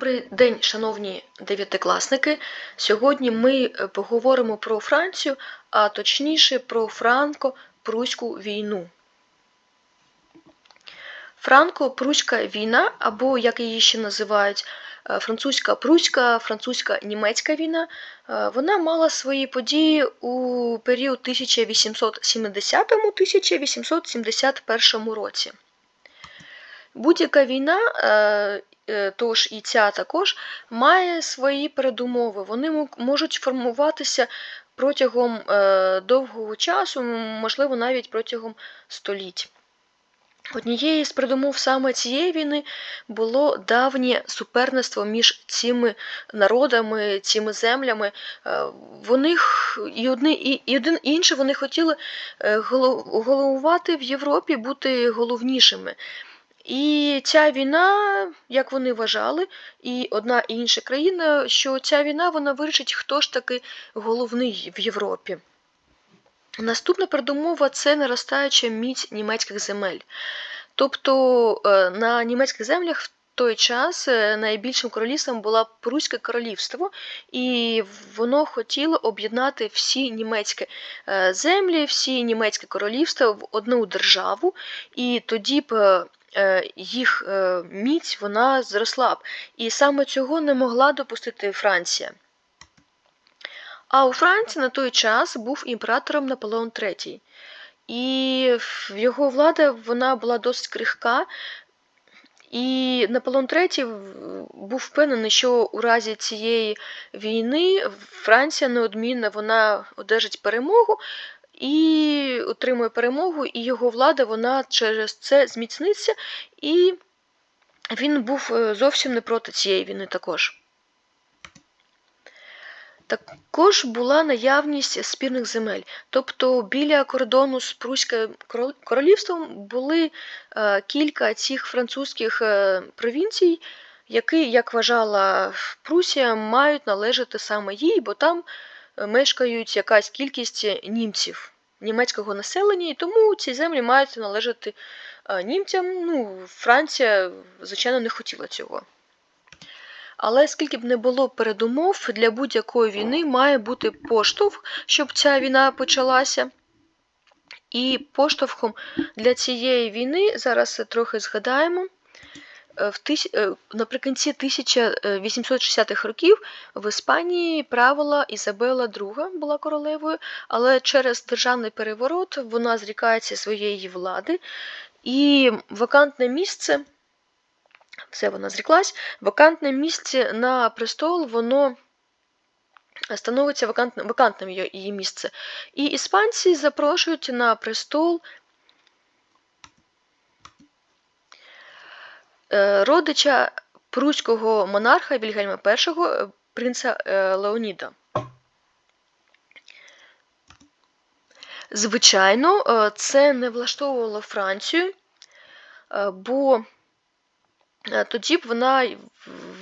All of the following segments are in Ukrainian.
Добрий день, шановні дев'ятикласники. Сьогодні ми е, поговоримо про Францію, а точніше про Франко-Пруську війну. Франко-Пруська війна, або як її ще називають е, французька пруська, французька німецька війна, е, вона мала свої події у період 1870-1871 році. Будь-яка війна, тож і ця також, має свої передумови. Вони можуть формуватися протягом е, довгого часу, можливо, навіть протягом століть. Однією з передумов саме цієї війни було давнє суперництво між цими народами, цими землями. Е, Вони і одне, і, один і інше вони хотіли е, головувати в Європі, бути головнішими. І ця війна, як вони вважали, і одна і інша країна, що ця війна вона вирішить, хто ж таки головний в Європі. Наступна передумова це наростаюча міць німецьких земель. Тобто е, на німецьких землях в той час е, найбільшим королівством було Пруське королівство, і воно хотіло об'єднати всі німецькі е, землі, всі німецьке королівство в одну державу, і тоді б їх е, міць вона зросла б. І саме цього не могла допустити Франція. А у Франції на той час був імператором Наполеон III. І його влада вона була досить крихка. І Наполеон III був впевнений, що у разі цієї війни Франція неодмінно вона одержить перемогу і отримує перемогу, і його влада вона через це зміцниться, і він був е, зовсім не проти цієї війни також. Також була наявність спірних земель, тобто біля кордону з Пруським королівством були е, кілька цих французьких е, провінцій, які, як вважала Прусія, мають належати саме їй, бо там мешкають якась кількість німців, німецького населення, і тому ці землі мають належати е, німцям. Ну, Франція, звичайно, не хотіла цього. Але скільки б не було передумов, для будь-якої війни має бути поштовх, щоб ця війна почалася. І поштовхом для цієї війни зараз трохи згадаємо. Тис... е, Наприкінці 1860-х років в Іспанії правила Ізабела II була королевою, але через державний переворот вона зрікається своєї влади, і вакантне місце все вона зріклась. Вакантне місце на престол, воно становиться вакантним, її місце. І іспанці запрошують на престол родича пруського монарха Вільгельма І, е, принца е, Леоніда. Звичайно, е, це не влаштовувало Францію, е, бо е, тоді б вона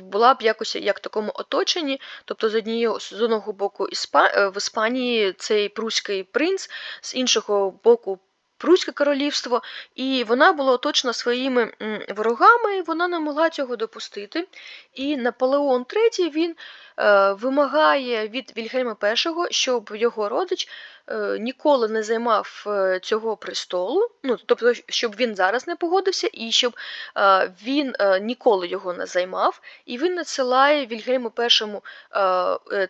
була б якось як в такому оточенні, тобто з однієї з одного боку е, в Іспанії цей пруський принц, з іншого боку Пруське королівство, і вона була оточена своїми ворогами, вона не могла цього допустити. І Наполеон III він е, вимагає від Вільгельма І, щоб його родич е, ніколи не займав е, цього престолу, ну тобто, щоб він зараз не погодився, і щоб він ніколи його не займав, і він надсилає Вільгельму І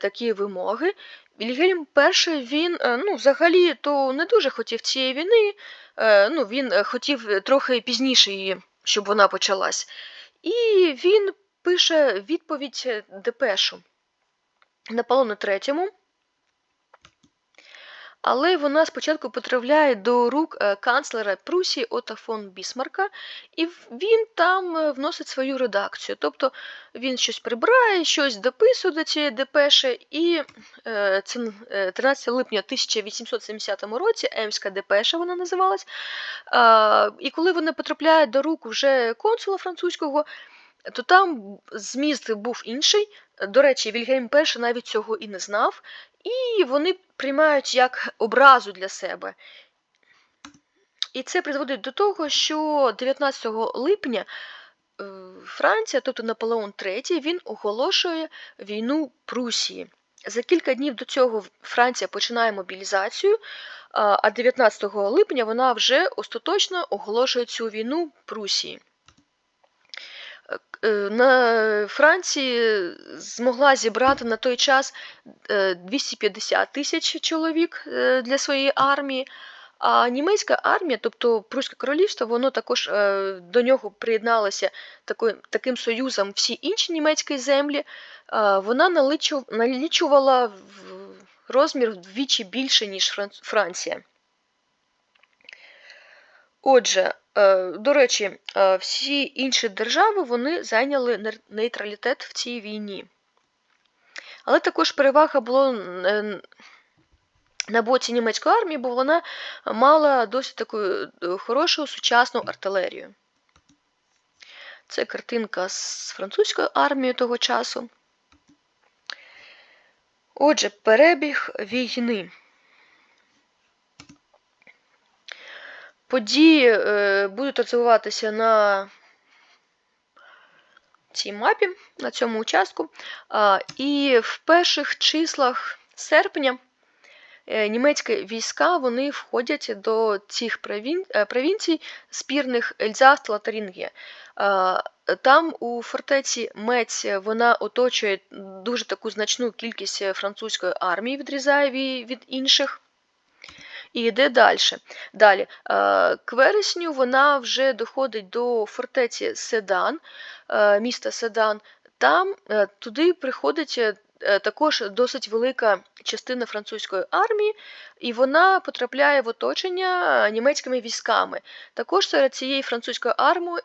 такі вимоги. Вільгельм І він е, ну, взагалі то не дуже хотів цієї війни. е, Ну, він е, хотів трохи пізніше її, щоб вона почалась. І він пише відповідь депешу Наполону III, але вона спочатку потрапляє до рук е, канцлера Прусії Ота фон Бісмарка, і він там е, вносить свою редакцію. Тобто він щось прибирає, щось дописує до цієї депеші, і е, це е, 13 липня 1870 році Емська депеша вона називалась. І коли вони потрапляють до рук вже консула французького, то там зміст був інший. До речі, Вільгельм І навіть цього і не знав, і вони приймають як образу для себе. І це призводить до того, що 19 липня Франція, тобто Наполеон III, він оголошує війну Прусії. За кілька днів до цього Франція починає мобілізацію, а 19 липня вона вже остаточно оголошує цю війну Прусії. Е, на Франції змогла зібрати на той час 250 е, тисяч чоловік е, для своєї армії. А німецька армія, тобто Пруське королівство, воно також до нього приєдналося такою, таким союзом всі інші німецькі землі. Вона налічувала розмір вдвічі більше, ніж Франція. Отже, е, до речі, е, всі інші держави вони зайняли нейтралітет в цій війні. Але також перевага була на боці німецької армії, бо вона мала досить таку е, хорошу сучасну артилерію. Це картинка з французькою армією того часу. Отже, перебіг війни. Події е, будуть розвиватися на цій мапі, на цьому участку. І в перших числах серпня. Е, німецькі війська вони входять до цих е, провінцій спірних Ельзас та. Там у фортеці Мець вона оточує дуже таку значну кількість французької армії, відрізає від інших. І йде далі. Далі, к вересню вона вже доходить до фортеці Седан, міста Седан. Там туди приходить Е, також досить велика частина французької армії, і вона потрапляє в оточення німецькими військами. Також серед цієї французької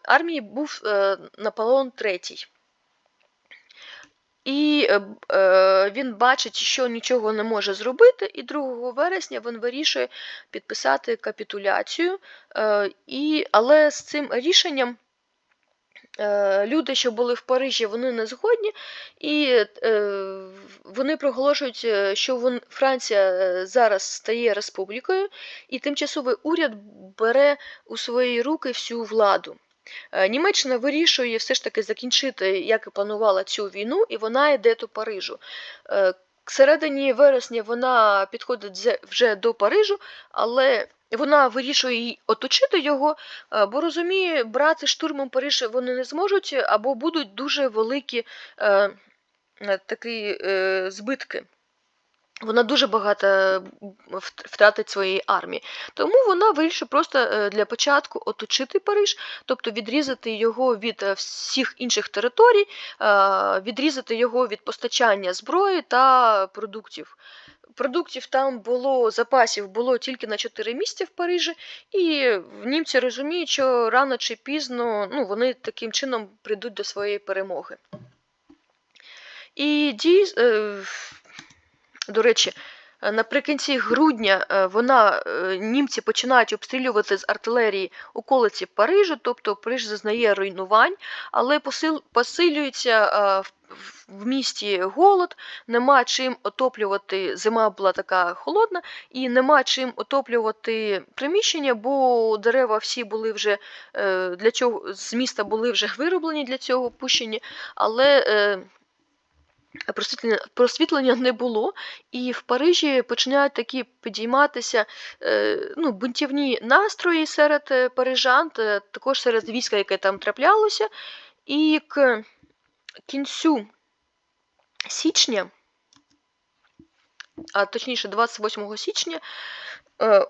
армії був е, Наполеон III. І е, він бачить, що нічого не може зробити, і 2 вересня він вирішує підписати капітуляцію. І, Але з цим рішенням Е, люди, що були в Парижі, вони не згодні, і е, вони проголошують, е, що Франція зараз стає республікою, і тимчасовий уряд бере у свої руки всю владу. Німеччина вирішує все ж таки закінчити, як і планувала цю війну, і вона йде до Парижу. К середині вересня вона підходить вже до Парижу, але вона вирішує оточити його, е, бо розуміє, брати штурмом Париж вони не зможуть, або будуть дуже великі е, е такі е, збитки. Вона дуже багато втратить своєї армії. Тому вона вирішує просто е, для початку оточити Париж, тобто відрізати його від всіх інших територій, відрізати його від постачання зброї та продуктів. Продуктів там було, запасів було тільки на 4 місяці в Парижі, і німці розуміють, що рано чи пізно ну, вони таким чином прийдуть до своєї перемоги. І дій, е, до речі, Е, наприкінці грудня е, вона, е, німці починають обстрілювати з артилерії околиці Парижу, тобто Париж зазнає руйнувань, але посил, посилюється в місті голод, нема чим отоплювати, зима була така холодна, і нема чим отоплювати приміщення, бо дерева всі були вже для цього з міста були вже вироблені для цього пущені, але Просвітлення не було, і в Парижі починають такі підійматися е, ну, бунтівні настрої серед е, парижан, також серед війська, яке там траплялося. І к кінцю січня, а точніше, 28 січня, е.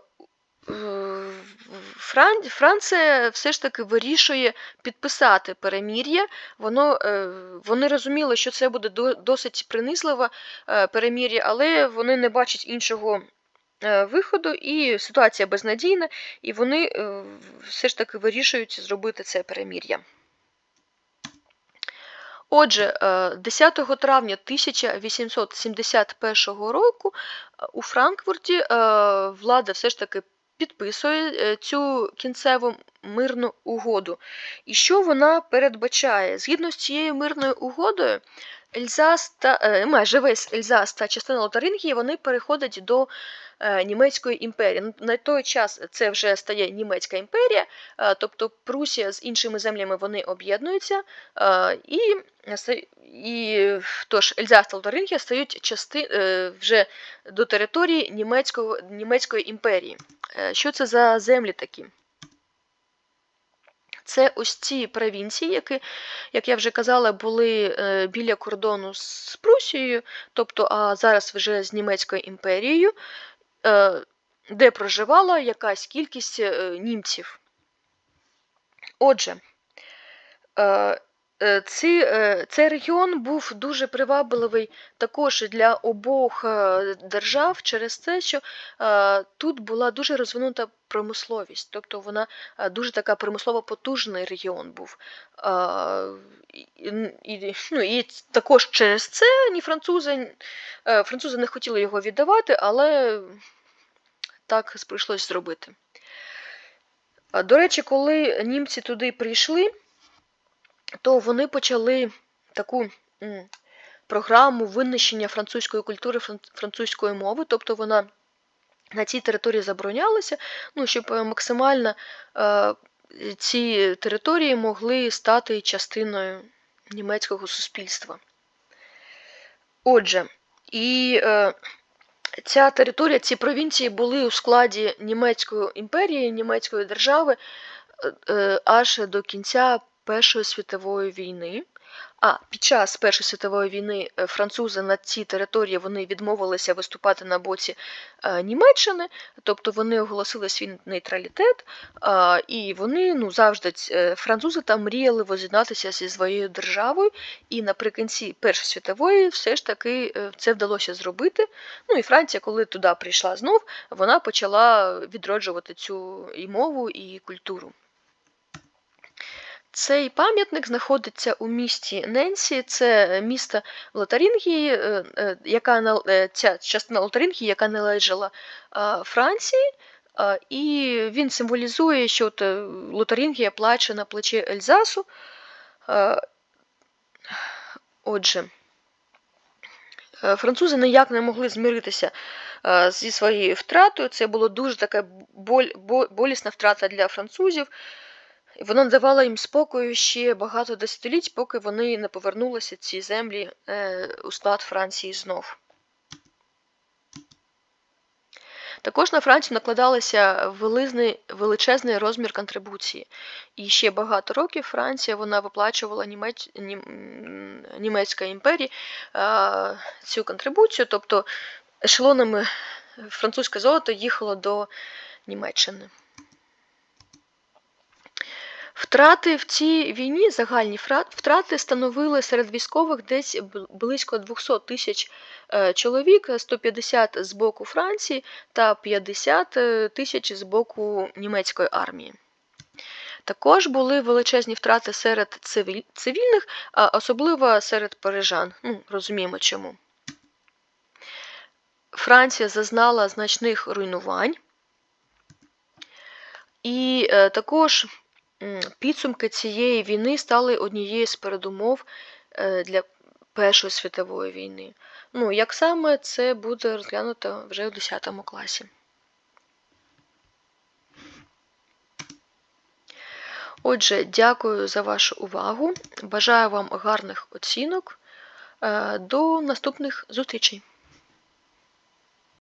Франція все ж таки вирішує підписати перемір'я. Воно, е, Вони розуміли, що це буде досить принизливе е, перемір'я, але вони не бачать іншого е, виходу, і ситуація безнадійна, і вони все ж таки вирішують зробити це перемір'я. Отже, 10 травня 1871 року у Франкфурті влада все ж таки підписує е, цю кінцеву мирну угоду. І що вона передбачає? Згідно з цією мирною угодою, Ельзас та е, майже весь Ельзас та частина Лотарингії вони переходять до е, Німецької імперії. Ну, На той час це вже стає Німецька імперія, е, тобто Прусія з іншими землями вони об'єднуються, е, і, і тож Ельзас та Лотарингія стають части, е, вже до території Німецького, Німецької імперії. Е, Що це за землі такі? Це ось ці провінції, які, як я вже казала, були е, біля кордону з Прусією, тобто а зараз вже з Німецькою імперією, е, де проживала якась кількість е, німців. Отже, ці, е, цей регіон був дуже привабливий також для обох е, держав через те, що е, тут була дуже розвинута промисловість, тобто вона е, дуже така промислово потужний регіон був. Е, І, ну, і також через це ні французи, е, французи не хотіли його віддавати, але так прийшлось зробити. До речі, коли німці туди прийшли, то вони почали таку програму винищення французької культури, французької мови, тобто вона на цій території заборонялася, ну, щоб е, максимально е, ці території могли стати частиною німецького суспільства. Отже, і е, ця територія, ці провінції були у складі Німецької імперії, Німецької держави е, е, аж до кінця Першої світової війни. А під час Першої світової війни е, французи на цій території вони відмовилися виступати на боці е, Німеччини, тобто вони оголосили свій нейтралітет, і вони ну, завжди е, французи там мріяли воз'єднатися зі своєю державою, і наприкінці Першої світової все ж таки це вдалося зробити. Ну і Франція, коли туди прийшла знов, вона почала відроджувати цю і мову, і культуру. Цей пам'ятник знаходиться у місті Ненсі, це місто в Лотарингії, е, е, яка е, ця частина Лотарингії, яка належала е, Франції, е, і він символізує, що от, е, Лотарингія плаче на плечі Ельзасу. Е, Отже, е, французи ніяк не могли змиритися е, зі своєю втратою. Це була дуже така болісна втрата для французів. Вона давала їм спокою ще багато десятиліть, поки вони не повернулися ці землі е, у склад Франції знов. Також на Францію накладалися велизний, величезний розмір контрибуції. І ще багато років Франція вона виплачувала німець, нім, м, німецькій імперії е, цю контрибуцію, тобто ешелонами французьке золото їхало до Німеччини. Втрати в цій війні, загальні втрати становили серед військових десь близько 200 тисяч е, чоловік, 150 з боку Франції та 50 е, тисяч з боку німецької армії. Також були величезні втрати серед цивільних, особливо серед парижан. Ну, розуміємо чому. Франція зазнала значних руйнувань. І е, також підсумки цієї війни стали однією з передумов е, для Першої світової війни. Ну, як саме це буде розглянуто вже у 10 класі. Отже, дякую за вашу увагу. Бажаю вам гарних оцінок. Е, До наступних зустрічей!